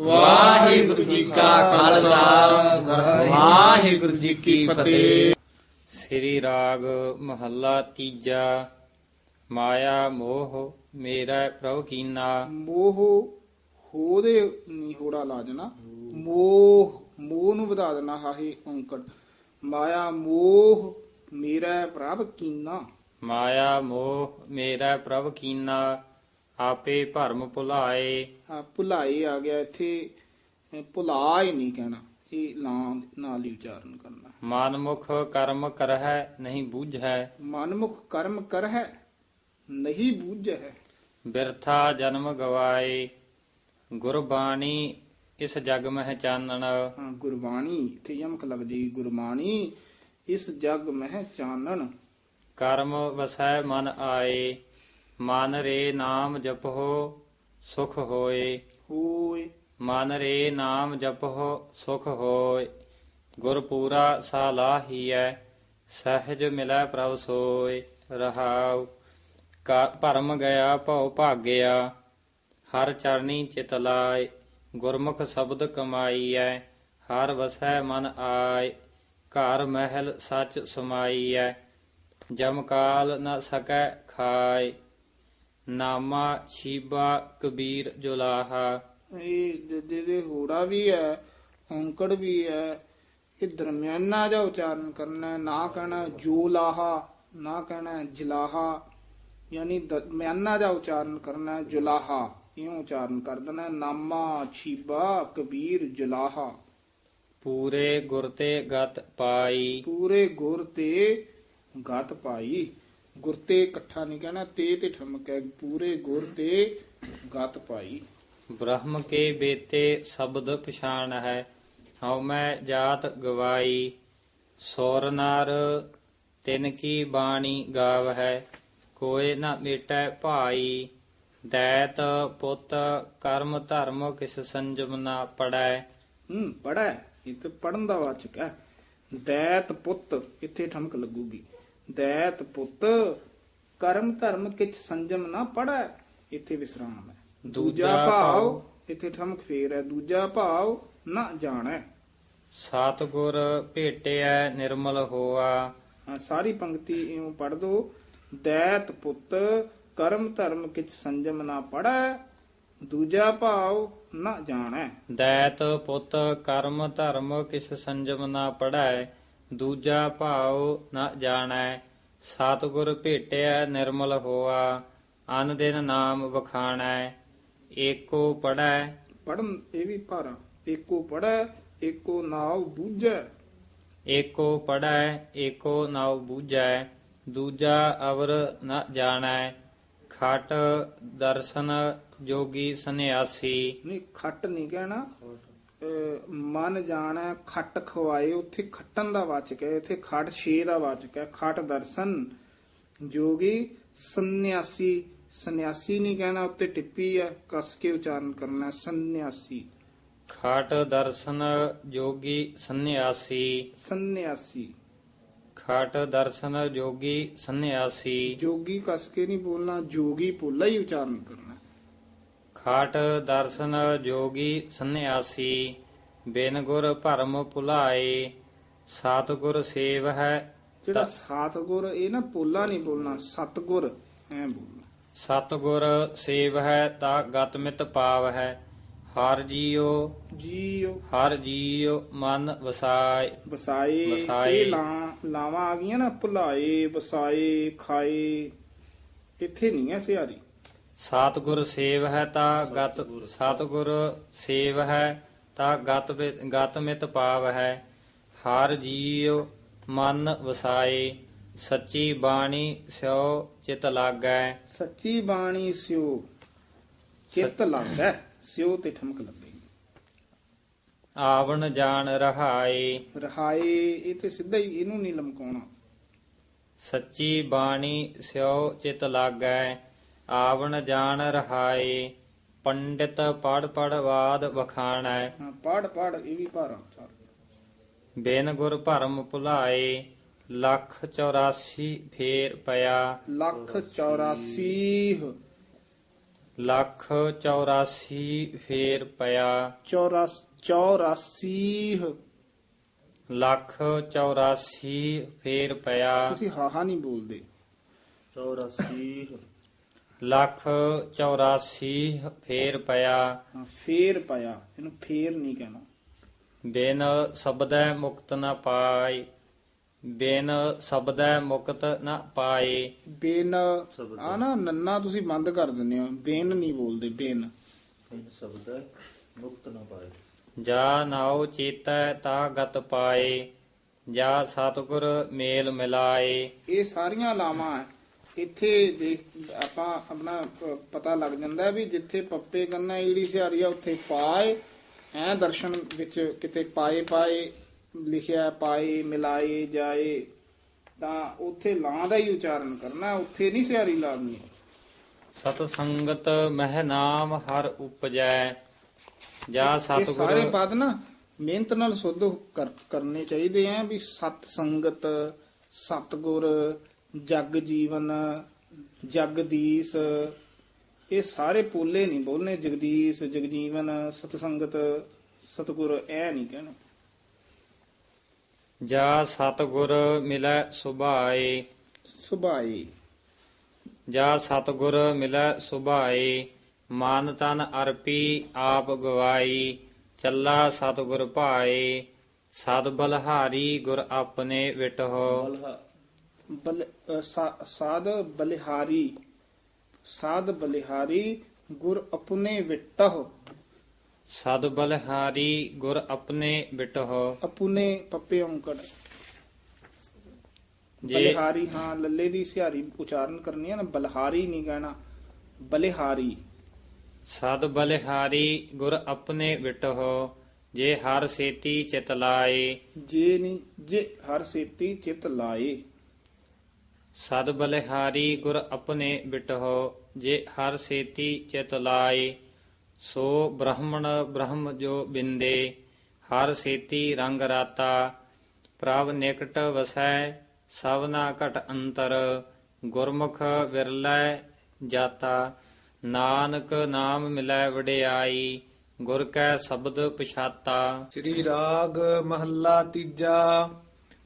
ਵਾਹਿਗੁਰੂ ਜੀ ਕਾ ਖਾਲਸਾ। ਵਾਹਿਗੁਰੂ ਜੀ ਕੀ ਫਤਿਹ। ਸ੍ਰੀ ਰਾਗ ਮਹੱਲਾ ਤੀਜਾ। ਮਾਇਆ ਮੋਹ ਮੇਰਾ ਪ੍ਰਭ ਕੀਨਾ। ਮੋਹ ਹੋ ਦੇ ਨਹੀਂ ਹੋੜਾ ਲਾ ਦੇਣਾ। ਮੋਹ ਮੋਹ ਨੂੰ ਵਧਾ ਦੇਣਾ ਹਾਹੀ ਔਂਕੜ। ਮਾਇਆ ਮੋਹ ਮੇਰਾ ਪ੍ਰਭ ਕੀਨਾ। ਮਾਇਆ ਮੋਹ ਮੇਰਾ ਪ੍ਰਭ ਕੀਨਾ। ਆਪੇ ਭਰਮ ਭੁਲਾਏ। ਆ ਭੁਲਾਈ ਆ ਗਿਆ ਇੱਥੇ। ਭੁਲਾ ਹੀ ਨਹੀਂ ਕਹਿਣਾ। ਇਹ ਲਾਂ ਨਾਲ ਹੀ ਉਚਾਰਨ ਕਰਨਾ। ਮਨਮੁਖ ਕਰਮ ਕਰਹਿ ਨਹੀਂ ਬੂਝੈ ਮਨਮੁਖ ਕਰਮ ਕਰ ਹੈ ਨਹੀਂ ਬੂਝ ਹੈ ਬਿਰਥਾ ਜਨਮ ਗਵਾਏ। ਗੁਰਬਾਣੀ ਇਸ ਜਗ ਮਹਿ ਚਾਨਣ। ਹਾਂ ਗੁਰਬਾਣੀ ਇੱਥੇ ਯਮਕ ਲੱਗਦੀ। ਗੁਰਬਾਣੀ ਇਸ ਜਗ ਮਹਿ ਚਾਨਣ। ਕਰਮ ਵਸੈ ਮਨ ਆਏ। ਮਨ ਰੇ ਨਾਮ ਜਪੋ ਸੁਖ ਹੋਏ। ਹੋਏ। ਮਨ ਰੇ ਨਾਮ ਜਪੋ ਸੁਖ ਹੋਏ। ਗੁਰ ਪੂਰਾ ਸਾਲਾਹੀਐ ਸਹਿਜ ਮਿਲੈ ਪ੍ਰਭ ਸੋਏ। ਰਹਾਉ। ਕਾ ਭਰਮ ਗਿਆ ਭਉ ਭਾਗਿਆ। ਹਰ ਚਰਨੀ ਚਿਤ ਲਾਇ ਗੁਰਮੁਖ ਸ਼ਬਦ ਕਮਾਈਐ ਹਰ ਵਸੈ ਮਨ ਆਏ। ਘਰ ਮਹਿਲ ਸਚ ਸਮਾਈਐ ਜਮ ਕਾਲ ਨ ਸਕੈ ਖਾਇ ਨਾਮਾ ਸ਼ੀਬਾ ਕਬੀਰ ਜੁਲਾਹਾ। ਇਹ ਜਿਹਦੇ ਦੇ ਹੋੜਾ ਵੀ ਹੈ ਔਂਕੜ ਵੀ ਹੈ। ਇਹ ਦਰਮਿਆਨਾ ਜਿਹਾ ਉਚਾਰਨ ਕਰਨਾ ਨਾ ਕਹਿਣਾ ਜੋ ਲਾਹਾ ਨਾ ਕਹਿਣਾ ਜਲਾਹਾ। ਯਾਨੀ ਦਰਮਿਆਨਾ ਜਿਹਾ ਉਚਾਰਨ ਕਰਨਾ ਜੁਲਾਹਾ। ਇਉਂ ਉਚਾਰਨ ਕਰ ਦੇਣਾ ਨਾਮਾ ਛੀਬਾ ਕਬੀਰ ਜੁਲਾਹਾ। ਪੂਰੇ ਗੁਰ ਤੇ ਗਤ ਪਾਈ। ਪੂਰੇ ਗੁਰ ਤੇ ਗਤ ਪਾਈ। ਗੁਰ ਤੇ ਇਕੱਠਾ ਨਹੀਂ ਕਹਿਣਾ ਤੇ ਤੇ ਠਮਕ ਹੈ ਪੂਰੇ ਗੁਰ ਤੇ ਗਤ ਪਾਈ। ਬ੍ਰਹਮ ਕੇ ਬੇਤੇ ਸ਼ਬਦ ਪਛਾਣ ਹੈ ਹਉ ਮੈਂ ਜਾਤ ਗਵਾਈ ਸੋਰ ਨਰ ਤਿਨ ਕੀ ਬਾਣੀ ਗਾਵ ਹੈ ਕੋਏ ਨਾ ਮੇਟੈ ਭਾਈ ਦੈਤ ਪੁੱਤ ਕਰਮ ਧਰਮ ਕਿਸ ਸੰਜਮ ਨਾ ਪੜੈ। ਹੂੰ ਪੜਾ ਇਹ ਤੇ ਪੜਨ ਦਾ ਵਾਚਕ ਹੈ। ਦੈਤ ਪੁੱਤ ਇੱਥੇ ਠਮਕ ਲੱਗੂਗੀ। ਦੈਤ ਪੁੱਤ ਕਰਮ ਧਰਮ ਕਿਛ ਸੰਜਮ ਨਾ ਪੜਾ ਇੱਥੇ ਵਿਸਰਾਮ ਹੈ। ਦੂਜਾ ਭਾਵ ਇੱਥੇ ਠਮਕ ਫੇਰ ਹੈ। ਦੂਜਾ ਭਾਵ ਨਾ ਜਾਣੈ। ਸਤਿਗੁਰ ਭੇਟਿਐ ਨਿਰਮਲ ਹੋਆ। ਸਾਰੀ ਪੰਕਤੀ ਇਉਂ ਪੜ ਦੋ। ਦੈਤ ਪੁੱਤ ਕਰਮ ਧਰਮ ਕਿਛ ਸੰਜਮ ਨਾ ਪੜੈ ਦੂਜਾ ਭਾਵ ਨਾ ਜਾਣੈ। ਦੈਤ ਪੁੱਤ ਕਰਮ ਧਰਮ ਕਿਸ ਸੰਜਮ ਨਾ ਪੜੈ ਦੂਜਾ ਭਾਉ ਨ ਜਾਣੈ ਸਤਿਗੁਰ ਭੇਟਿਆ ਨਿਰਮਲ ਹੋਆ ਅਨ ਦਿਨ ਨਾਮ ਵਖਾਣੈ ਏਕੋ ਪੜੈ ਪੜਨ ਇਹ ਵੀ ਭਾਰਾ ਏਕੋ ਪੜੈ ਏਕੋ ਨਾਉ ਬੂਝੈ। ਏਕੋ ਪੜੈ ਏਕੋ ਨਾਉ ਬੂਝੈ ਦੂਜਾ ਅਵਰ ਨ ਜਾਣੈ ਖਟ ਦਰਸ਼ਨ ਜੋਗੀ ਸੰਨਿਆਸੀ। ਨਹੀਂ ਖੱਟ ਨਹੀਂ ਕਹਿਣਾ। ਮਨ ਜਾਣੈ ਖੱਟ ਖਵਾਏ ਉੱਥੇ ਖੱਟਣ ਦਾ ਵਾਚਕ ਹੈ ਇੱਥੇ ਖੱਟ ਛੇ ਦਾ ਵਾਚਕ ਹੈ। ਖੱਟ ਦਰਸ਼ਨ ਜੋਗੀ ਸੰਨਿਆਸੀ ਸੰਨਿਆਸੀ ਨਹੀਂ ਕਹਿਣਾ ਉੱਤੇ ਟਿੱਪੀ ਹੈ ਕਸ ਕੇ ਉਚਾਰਨ ਕਰਨਾ ਸੰਨਿਆਸੀ। ਖਟ ਦਰਸ਼ਨ ਜੋਗੀ ਸੰਨਿਆਸੀ। ਸੰਨਿਆਸੀ। ਖਟ ਦਰਸ਼ਨ ਜੋਗੀ ਸੰਨਿਆਸੀ। ਜੋਗੀ ਕਸ ਕੇ ਨਹੀਂ ਬੋਲਣਾ ਜੋਗੀ ਪੋਲਾ ਹੀ ਉਚਾਰਨ ਕਰਨਾ। ਖਾਟ ਦਰਸ਼ਨ ਜੋਗੀ ਸੰਨਿਆਸੀ ਬਿਨ ਗੁਰ ਭਰਮ ਭੁਲਾਏ ਸਤਿਗੁਰ ਸੇਵ ਹੈ ਜਿਹੜਾ ਸਤਗੁਰ ਇਹ ਨਾ ਪੋਲਾ ਨਹੀਂ ਬੋਲਣਾ ਸਤਗੁਰ ਐ ਬੋਲਣਾ। ਸਤਿਗੁਰ ਸੇਵ ਹੈ ਤਾ ਗਤ ਮਿਤ ਪਾਵ ਹੈ ਹਰ ਜੀਉ ਜੀਓ ਹਰ ਜੀਉ ਮਨ ਵਸਾਏ। ਵਸਾਏ ਵਸਾਏ। ਇਹ ਲਾਂ ਲਾਵਾਂ ਆ ਗਈਆਂ ਨਾ ਭੁਲਾਏ ਵਸਾਏ ਖਾਏ ਇੱਥੇ ਨਹੀਂ ਹੈ ਸਿਆਰੀ ਸਤਿਗੁਰ ਸੇਵ ਹੈ ਤਾ ਗਤ ਸਤਿਗੁਰ ਸੇਵ ਹੈ ਤਾ ਗਤ ਗਤ ਮਿਤ ਪਾਵ ਹੈ। ਹਰ ਜੀਉ ਮਨ ਵਸਾਏ ਸੱਚੀ ਬਾਣੀ ਸਿਓ ਚਿਤ ਲਾਗੈ। ਸੱਚੀ ਬਾਣੀ ਸਿਓ ਚਿੱਤ ਲੱਗਦਾ ਸਿਓ ਤੇ ਠਮਕ ਲੱਗੇਗੀ ਆਵਣ ਜਾਣ ਰਹਾਏ। ਰਹਾਏ ਇਹ ਤੇ ਸਿੱਧਾ ਹੀ ਇਹਨੂੰ ਨਹੀਂ ਲਮਕਾਉਣਾ। ਸੱਚੀ ਬਾਣੀ ਸਿਓ ਚਿਤ ਲਾਗੈ। ਆਵਣ ਜਾਣ ਰਹਾਏ ਪੰਡਿਤ ਪੜ ਪੜ ਬਾਦ ਵਖਾਣੈ। ਪੜ ਪੜ ਇਹ ਵੀ ਭਾਰਾ ਬਿਨ ਗੁਰ ਭਰਮ ਭੁਲਾਏ ਲੱਖ 84 ਫੇਰ ਪਿਆ। ਲੱਖ 84 ਲੱਖ 84 ਫੇਰ ਪਿਆ। 84 84 ਲੱਖ 84 ਫੇਰ ਪਿਆ। ਤੁਸੀਂ ਹਾਹਾ ਨਹੀਂ ਬੋਲਦੇ। 84 ਲੱਖ 84 ਫੇਰ ਪਿਆ। ਹਾਂ, ਫੇਰ ਪਾਇਆ ਇਹਨੂੰ ਫੇਰ ਨਹੀਂ ਕਹਿਣਾ। ਬਿਨ ਸਬਦੈ ਮੁਕਤ ਨ ਪਾਈ ਬਿਨ ਸਬਦੈ ਮੁਕਤ ਨ ਪਾਏ। ਬੇਨ। ਆ ਨਾ ਨੰਨਾ ਤੁਸੀਂ ਬੰਦ ਕਰ ਦਿੰਦੇ ਹੋ। ਬੇਨ ਨਹੀਂ ਬੋਲਦੇ ਬੇਨ। ਇਨ ਸ਼ਬਦ ਮੁਕਤ ਨਾ ਪਾਏ। ਜਾ ਨਾਉ ਚੇਤੈ ਤਾ ਗਤ ਪਾਏ। ਜਾ ਸਤਿਗੁਰ ਮੇਲ ਮਿਲਾਏ। ਇਹ ਸਾਰੀਆਂ ਲਾਵਾਂ ਹੈ। ਇੱਥੇ ਦੇਖ ਆਪਾਂ ਆਪਣਾ ਪਤਾ ਲੱਗ ਜਾਂਦਾ ਵੀ ਜਿੱਥੇ ਪੱਪੇ ਕੰਨਾ ਈੜੀ ਸਿਹਾਰੀ ਆ ਉੱਥੇ ਪਾਏ। ਐ ਦਰਸ਼ਨ ਵਿੱਚ ਕਿਤੇ ਪਾਏ ਪਾਏ ਲਿਖਿਆ ਪਾਏ ਮਿਲਾਏ ਜਾਏ। ਤਾਂ ਉੱਥੇ ਲਾਂ ਦਾ ਹੀ ਉਚਾਰਨ ਕਰਨਾ ਉੱਥੇ ਨਹੀਂ ਸਿਹਾਰੀ ਲਾਉਣੀ। ਸਤ ਸੰਗਤ ਮਹਿ ਨਾਮ ਹਰ ਉਪਜੈ। ਜਾ ਇਹ ਸਾਰੇ ਸਤਿਗੁਰ ਪਦ ਨਾ ਮਿਹਨਤ ਨਾਲ ਸੁੱਧ ਕਰ- ਕਰਨੇ ਚਾਹੀਦੇ ਆ ਵੀ ਸਤ ਸੰਗਤ ਸਤਗੁਰ ਜਗ ਜੀਵਨ ਜਗਦੀਸ਼ ਇਹ ਸਾਰੇ ਪੋਲੇ ਨਹੀਂ ਬੋਲਨੇ। ਜਗਦੀਸ਼ ਜਗਜੀਵਨ ਸਤ ਸੰਗਤ ਸਤਗੁਰ ਇਹ ਨਹੀਂ ਕਹਿਣਾ। ਜਾ ਸਤਿਗੁਰ ਮਿਲੈ ਸੁਭਾਏ। ਸੁਭਾਈ ਜਾ ਸਤਿਗੁਰ ਮਿਲੈ ਸੁਭਾਏ। ਮਨ ਤਨ ਅਰਪੀ ਆਪ ਗਵਾਈ। ਚੱਲਾ ਸਤਿਗੁਰ ਭਾਏ। ਸਦ ਬਲਹਾਰੀ ਗੁਰ ਆਪਣੇ ਵਿਟਹੁ। ਬਲ ਸਾਧ ਬਲਿਹਾਰੀ ਸਾਧ ਬਲਿਹਾਰੀ ਗੁਰ ਆਪਣੇ ਵਿਟਹੁ ਸਦ ਬਲਹਾਰੀ ਗੁਰ ਆਪਣੇ ਵਿਟਹੁ ਅਪੁਨੇ ਪੱਪੇ ਔਂਕੜ। ਬਲਿਹਾਰੀ ਹਾਂ ਲੱਲੇ ਦੀ ਸਿਹਾਰੀ ਉਚਾਰਨ ਕਰਨੀ ਹੈ ਨਾ ਬਲਹਾਰੀ ਨਹੀਂ ਕਹਿਣਾ ਬਲਿਹਾਰੀ। ਸਦ ਬਲਿਹਾਰੀ ਗੁਰ ਆਪਣੇ ਵਿਟਹੁ ਜੇ ਹਰ ਸੇਤੀ ਚਿਤ ਲਾਏ। ਜੇ ਨਹੀਂ ਜੇ ਹਰ ਸੇਤੀ ਚਿਤ ਲਾਏ। ਸਦ ਬਲਿਹਾਰੀ ਗੁਰ ਆਪਣੇ ਬਿਟਹੁ, ਜੇ ਹਰ ਸੇਤੀ ਚਿਤ ਲਾਏ, ਸੋ ਬ੍ਰਹਮਣ ਬ੍ਰਹਮ ਜੋ ਬਿੰਦੇ, ਹਰ ਸੇਤੀ ਰੰਗ ਰਾਤਾ, ਪ੍ਰਭ ਨਿਕਟ ਵਸੈ ਸਭਨਾ ਘਟ ਅੰਤਰ, ਗੁਰਮੁਖ ਵਿਰਲੈ ਜਾਤਾ, ਨਾਨਕ ਨਾਮ ਮਿਲੈ ਵਡਿਆਈ, ਗੁਰ ਕੈ ਸ਼ਬਦ ਪਛਾਤਾ। ਸ੍ਰੀ ਰਾਗ ਮਹੱਲਾ ਤੀਜਾ,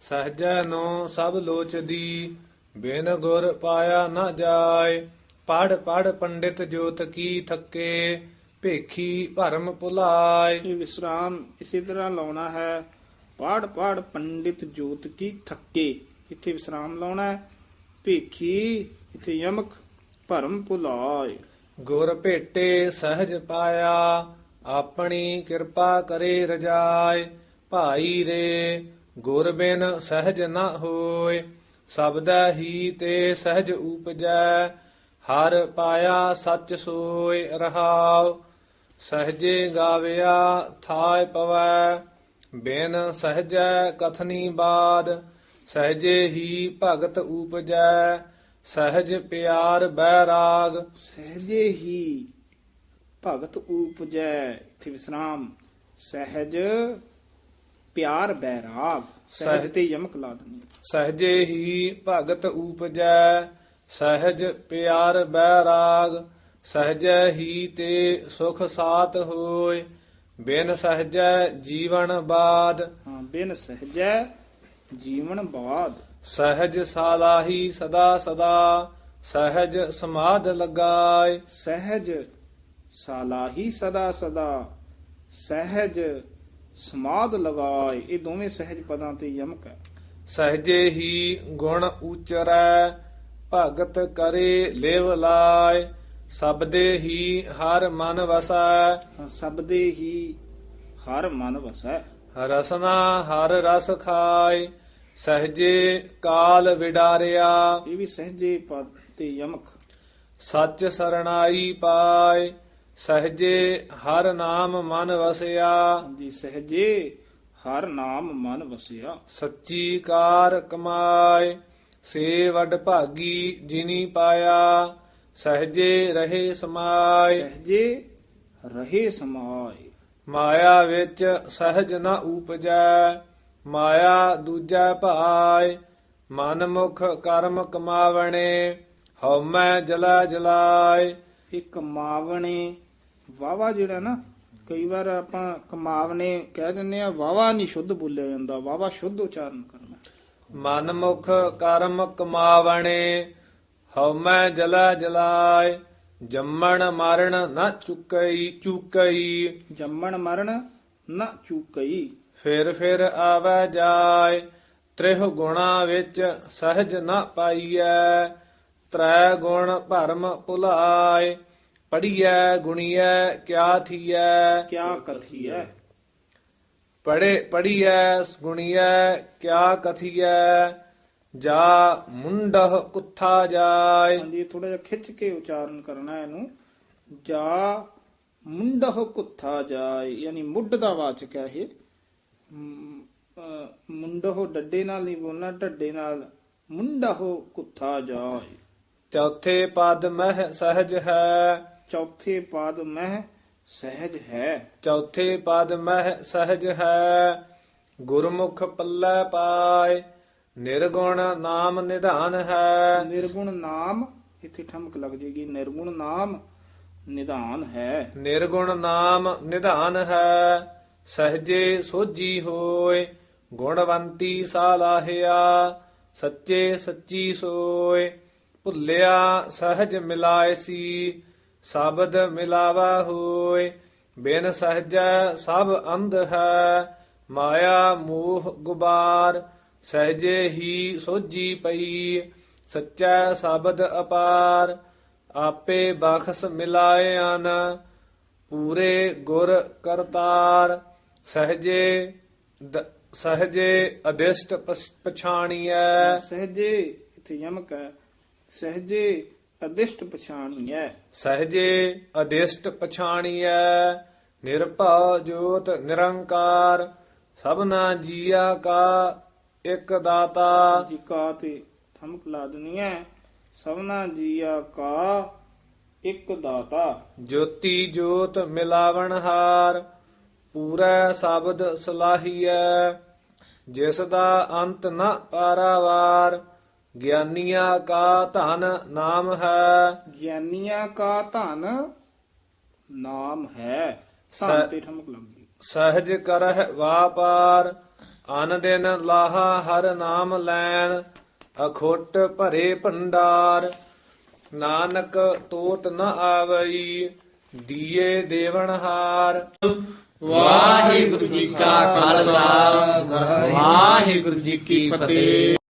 ਸਹਜੈ ਨੋ ਸਭ ਲੋਚਦੀ ਬਿਨ ਗੁਰ ਪਾਇਆ ਨਾ ਜਾਏ ਪੜ ਪੜ ਪੰਡਿਤ ਜੋਤ ਕੀ ਥੱਕੇ ਭੇਖੀ ਭਰਮ ਭੁਲਾਏ। ਇਹ ਵਿਸਰਾਮ ਇਸੇ ਤਰ੍ਹਾਂ ਲਾਉਣਾ ਹੈ ਪਾੜ ਪਾੜ ਪੰਡਿਤ ਜੋਤ ਕੀ ਥੱਕੇ ਇੱਥੇ ਵਿਸਰਾਮ ਲਾਉਣਾ ਹੈ ਭੇਖੀ ਇੱਥੇ ਯਮਕ ਭਰਮ ਭੁਲਾਏ। ਗੁਰ ਭੇਟੇ ਸਹਜ ਪਾਇਆ ਆਪਣੀ ਕਿਰਪਾ ਕਰੇ ਰਜਾਏ। ਭਾਈ ਰੇ ਗੁਰ ਬਿਨ ਸਹਜ ਨਾ ਹੋਏ ਸਬਦਾ ਹੀ ਤੇ ਸਹਿਜ ਉਪਜੈ, ਹਰ ਪਾਇਆ ਸੱਚ ਸੋਏ ਰਹਾਉ, ਸਹਜੇ ਗਾਵਿਆ ਥਾਇ ਪਵੈ, ਬਿਨ ਸਹਜੈ ਕਥਨੀ ਬਾਦ, ਸਹਜੇ ਹੀ ਭਗਤ ਉਪਜੈ, ਸਹਜ ਪਿਆਰ ਬੈਰਾਗ ਸਹਜੇ ਹੀ ਭਗਤ ਉਪਜੈ ਇੱਥੇ ਵਿਸਰਾਮ ਸਹਿਜ ਪਿਆਰ ਬੈਰਾਗ ਸਹਿਜ ਤੇ ਯਮਕ ਲਾ ਸਹਜੇ ਹੀ ਭਗਤ ਉਪਜੈ ਸਹਜ ਪਿਆਰ ਬੈਰਾਗ ਸਹਜੈ ਹੀ ਤੇ ਸੁਖ ਸਾਤ ਹੋਏ। ਬਿਨ ਸਹਜੈ ਜੀਵਨ ਬਾਦ। ਹਾਂ ਬਿਨ ਸਹਜੈ ਜੀਵਨ ਬਾਦ। ਸਹਜ ਸਾਲਾਹੀ ਸਦਾ ਸਦਾ ਸਹਜ ਸਮਾਧ ਲਗਾਏ। ਸਹਿਜ ਸਾਲਾਹੀ ਸਦਾ ਸਦਾ ਸਹਿਜ ਸਮਾਦ ਲਗਾਏ ਇਹ ਦੋਵੇਂ ਸਹਿਜ ਪਦਾਂ ਤੇ ਯਮਕ ਹੈ। ਸਹਜੇ ਹੀ ਗੁਣ ਉਚਰੈ ਭਗਤ ਕਰੇ ਲਿਵ ਲਾਇ ਸਬਦੇ ਹੀ ਹਰ ਮਨ ਵਸੈ। ਸਬਦੇ ਹੀ ਹਰ ਮਨ ਵਸੈ। ਰਸਨਾ ਹਰ ਰਸ ਖਾਇ ਸਹਜੇ ਕਾਲ ਵਿਡਾਰਿਆ। ਇਹ ਵੀ ਸਹਜੇ ਪਦ ਤੇ ਯਮਕ। ਸੱਚ ਸਰਣਾਈ ਪਾਏ ਸਹਜੇ ਹਰ ਨਾਮ ਮਨ ਵਸਿਆ। ਜੀ ਸਹਜੇ ਹਰ ਨਾਮ ਮਨ ਵਸਿਆ। ਸੱਚੀ ਕਾਰ ਕਮਾਏ ਸੇ ਵਡ ਭਾਗੀ ਜਿਨੀ ਪਾਇਆ। ਸਹਜੇ ਰਹੇ ਸਮਾਏ। ਸਹਜੇ ਰਹੇ ਸਮਾਏ। ਮਾਇਆ ਵਿੱਚ ਸਹਜ ਨ ਉਪਜੈ ਮਾਇਆ ਦੂਜੈ ਭਾਏ। ਮਨ ਮੁਖ ਕਰਮ ਕਮਾਵਣੇ ਹਉਮੈ ਜਲਾ ਜਲਾਏ। ਇਹ ਕਮਾਵਣੇ ਵਾਵਾ ਜਿਹੜਾ ਨਾ ਕਈ ਵਾਰ ਆਪਾਂ ਕਮਾਵਣੇ ਕਹਿ ਦਿੰਦੇ ਆ ਵਾਵਾ ਨਹੀਂ ਸ਼ੁੱਧ ਬੋਲਿਆ ਜਾਂਦਾ ਵਾਵਾ ਸ਼ੁੱਧ ਉਚਾਰਨ ਕਰਨਾ। ਮਨ ਮੁਖ ਕਰਮ ਕਮਾਵਣੇ ਹਉਮੈ ਜਲਾ ਜਲਾਏ ਜੰਮਣ ਮਰਨ ਨ ਚੁਕਈ ਚੁਕਈ। ਜੰਮਣ ਮਰਨ ਨਾ ਚੂਕਈ। ਫਿਰ ਫਿਰ ਆਵੈ ਜਾਏ ਤ੍ਰਿਹ ਗੁਣਾ ਵਿੱਚ ਸਹਜ ਨ ਪਾਈਐ। ਤ੍ਰੈ ਗੁਣ ਭਰਮ ਭੁਲਾਏ ਪੜੀਐ ਗੁਣੀਐ ਕਿਆ ਥੀਐ? ਕਿਆ ਕਥੀਐ? ਪੜੇ ਪੜੀਐ ਗੁਣੀਐ ਕਿਆ ਕਥੀਐ? ਜਾ ਮੁੰਡਹ ਕੁੱਥਾ ਜਾਏ। ਹਾਂਜੀ ਥੋੜਾ ਜਿਹਾ ਖਿੱਚ ਕੇ ਉਚਾਰਨ ਕਰਨਾ ਇਹਨੂੰ। ਜਾ ਮੁੰਡਹ ਕੁੱਥਾ ਜਾਏ ਯਾਨੀ ਮੁੱਢ ਦਾ ਵਾਚਕ ਹੈ ਇਹ। ਮੁੰਡਹ ਡੱਡੇ ਨਾਲ ਨਹੀਂ ਬੋਲਣਾ ਢੱਡੇ ਨਾਲ ਮੁੰਡਹ ਕੁੱਥਾ ਜਾਏ। ਚੌਥੇ ਪਦ ਮਹਿ ਸਹਜ ਹੈ। ਚੌਥੇ ਪਾਦ ਮਹਿ ਸਹਿਜ ਹੈ। ਚੌਥੇ ਪਦ ਮਹਿ ਸਹਜ ਹੈ। ਗੁਰਮੁਖ ਪੱਲੇ ਪਾਏ ਨਿਰਗੁਣ ਨਾਮ ਨਿਧਾਨ ਹੈ। ਨਿਰਗੁਣ ਨਾਮ ਇੱਥੇ ਠਮਕ ਲੱਗ ਜੇਗੀ ਨਿਰਗੁਣ ਨਾਮ ਨਿਧਾਨ ਹੈ। ਨਿਰਗੁਣ ਨਾਮ ਨਿਧਾਨ ਹੈ। ਸਹਜੇ ਸੋਜੀ ਹੋਏ ਗੁਣਵੰਤੀ ਸਾਲਾਹਿਆ ਸੱਚੇ ਸੱਚੀ ਸੋਏ ਭੁੱਲਿਆ ਸਹਜ ਮਿਲਾਏ ਸੀ, ਸ਼ਬਦ ਮਿਲਾਵਾ ਹੋਏ। ਬਿਨ ਸਹਜੈ ਸਭ ਅੰਧ ਹੈ, ਮਾਇਆ ਮੋਹ ਗੁਬਾਰ, ਸਹਜੇ ਹੀ ਸੋਜੀ ਪਈ। ਸੱਚਾ ਸ਼ਬਦ ਅਪਾਰ, ਆਪੇ ਬਖਸ ਮਿਲਾਇਆਨ ਪੂਰੇ ਗੁਰ ਕਰਤਾਰ। ਸਹਜੇ ਦ- ਸਹਜੇ ਅਦਿਸ਼ਟ ਪਛ- ਪਛਾਣੀਐ। ਸਹਜੇ, ਇੱਥੇ ਯਮਕ ਹੈ। ਸਹਜੇ ਅਦਿਸ਼ਟ ਪਛਾਣੀਐ। ਸਹਜੇ ਅਦਿਸ਼ਟ ਪਛਾਣੀਐ ਨਿਰਭਉ ਜੋਤ ਨਿਰੰਕਾਰ ਸਭਨਾ ਜੀਆ ਕਾ ਇੱਕ ਦਾਤਾ। ਜੀ ਕਾ ਤੇ ਠਮਕ ਲਾ ਦੇਣੀ ਹੈ ਸਭਨਾ ਜੀਆ ਕਾ ਇੱਕ ਦਾਤਾ। ਜੋਤੀ ਜੋਤ ਮਿਲਾਵਣ ਹਾਰ ਪੂਰਾ ਸ਼ਬਦ ਸਲਾਹੀਐ। ਜਿਸ ਦਾ ਅੰਤ ਨ ਪਾਰਾਵਾਰ ਗਿਆਨੀਆਂ ਕਾ ਧਨ ਨਾਮ ਹੈ। ਗਿਆਨੀਆਂ ਕਾ ਧਨ ਨਾਮ ਹੈ। ਧਨ ਤੇ ਠਮਕ ਲੱਗੀ ਸਹਜ ਕਰਹਿ ਵਾਪਾਰ ਅਨ ਦਿਨ ਲਾਹਾ ਹਰ ਨਾਮ ਲੈਣ ਅਖੋਟ ਭਰੇ ਭੰਡਾਰ। ਨਾਨਕ ਤੋਤ ਨ ਆਵਈ ਦੀਏ ਦੇਵਨ ਹਾਰ। ਵਾਹਿਗੁਰੂ ਜੀ ਕਾ ਖਾਲਸਾ ਵਾਹਿਗੁਰੂ ਜੀ ਕੀ ਫਤਿਹ।